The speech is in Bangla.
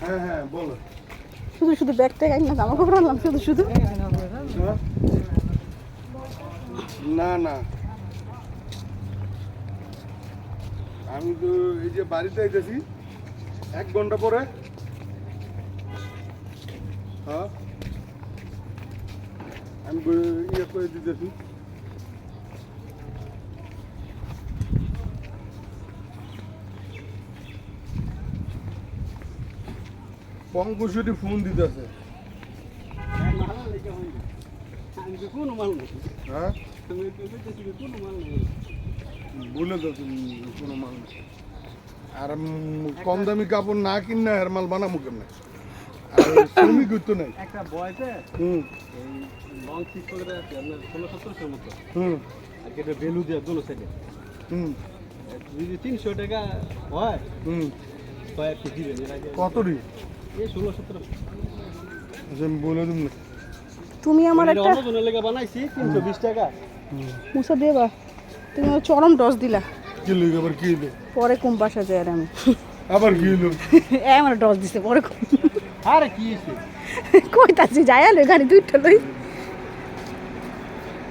হ্যাঁ হ্যাঁ বলো। শুধু শুধু ব্যাগ ট্যাগ না জামা কাপড় আনলাম শুধু শুধু। হ্যাঁ? না না। আমি তো এই যে বাড়িতে আইতেছি এক ঘণ্টা পরে। হ্যাঁ? আমি ইয়ে করে দিতেছি। পঙ্কশুটি ফোন দিতেছে। হ্যাঁ? বলে কোনো মাল নেই। আর কম দামি কাপড় না কিনে এর মাল বানাবো কেমনে? আর শ্রমিক তো নাই। একটা বয়সে হুম। এই লং ঠিক করে আছে আপনার ষোলো সতেরোশোর মতো। হুম। আর এটা দোনো সাইডে হুম। যদি তিনশো টাকা হয় হুম। কত রি বলে তুমি আমার একটা অন্য জনের লেগে বানাইছি তিনশো বিশ টাকা। মুসা দেবা তুমি চরম ডস দিলা। কি লইগ আবার কি হইল? পরে কোন বাসা যায় আর আমি। আবার কি হইল? এ আমার ডস দিছে পরে কোন আরে কি হয়েছে কইতাছি যাই আলো গাড়ি দুইটা লই।